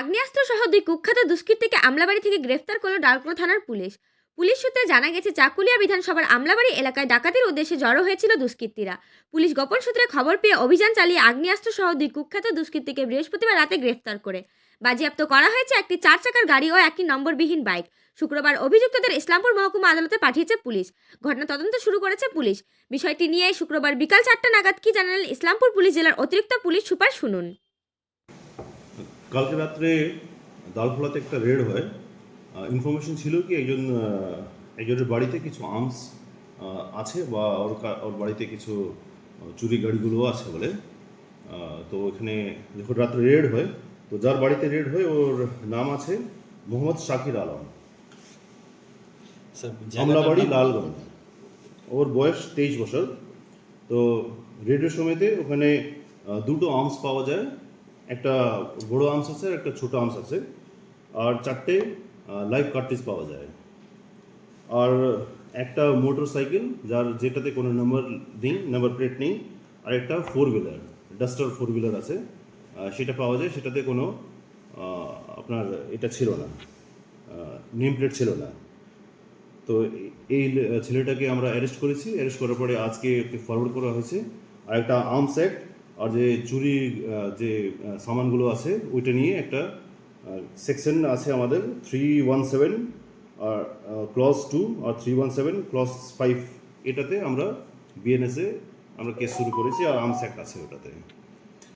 আগ্নেয়াস্ত্র সহ দুই কুখ্যাত দুষ্কৃতীকে আমলাবাড়ি থেকে গ্রেফতার করল ডালকোলা থানার পুলিশ। পুলিশ সূত্রে জানা গেছে, চাকুলিয়া বিধানসভার আমলাবাড়ি এলাকায় ডাকাতির উদ্দেশ্যে জড়ো হয়েছিল দুষ্কৃতীরা। পুলিশ গোপন সূত্রে খবর পেয়ে অভিযান চালিয়ে আগ্নেয়াস্ত্র সহ দুই কুখ্যাত দুষ্কৃতীকে বৃহস্পতিবার রাতে গ্রেফতার করে। বাজেয়াপ্ত করা হয়েছে একটি চার চাকার গাড়ি ও একটি নম্বরবিহীন বাইক। শুক্রবার অভিযুক্তদের ইসলামপুর মহকুমা আদালতে পাঠিয়েছে পুলিশ। ঘটনা তদন্ত শুরু করেছে পুলিশ। বিষয়টি নিয়ে শুক্রবার বিকাল চারটা নাগাদ কি জানালেন ইসলামপুর পুলিশ জেলার অতিরিক্ত পুলিশ সুপার শুনুন কালকে রাত্রে দালখোলাতে একটা রেড হয়। ইনফরমেশন ছিল কি একজন একজনের বাড়িতে কিছু আর্মস আছে বা ওর ওর বাড়িতে কিছু চুরি গাড়িগুলো আছে বলে। তো ওখানে যখন রাত্রে রেড হয় তো যার বাড়িতে রেড হয় ওর নাম আছে মোহাম্মদ শাকির আলম। আমলাবাড়ি লালগঞ্জ। ওর বয়স তেইশ বছর। তো রেডের সময়তে ওখানে দুটো আর্মস পাওয়া যায়। একটা বড় আমস আছে, একটা ছোট আমস আছে। আর চারটে লাইভ কার্ট্রিজ পাওয়া যায়। আর একটা মোটর সাইকেল যার যেটাতে কোনো নাম্বার নেই নাম্বার প্লেট নেই, আর একটা four wheeler Duster four wheeler আছে সেটা পাওয়া যায়, সেটাতে কোনো আপনার এটা ছিল না। নেম প্লেট ছিল না। তো এই ছেলেটাকে আমরা অ্যারেস্ট করেছি। অ্যারেস্ট করার পরে আজকে ফরওয়ার্ড করা হয়েছে। আর একটা আর্মস অ্যাক্ট আর যে চুরি যে সামানগুলো আছে, ওইটা নিয়ে একটা সেকশন আছে আমাদের থ্রি ওয়ান সেভেন আর ক্লস টু আর three one seven clause five এটাতে আমরা বিএনএসে আমরা কেস শুরু করেছি, আর আর্মস অ্যাক্ট আছে ওটাতে।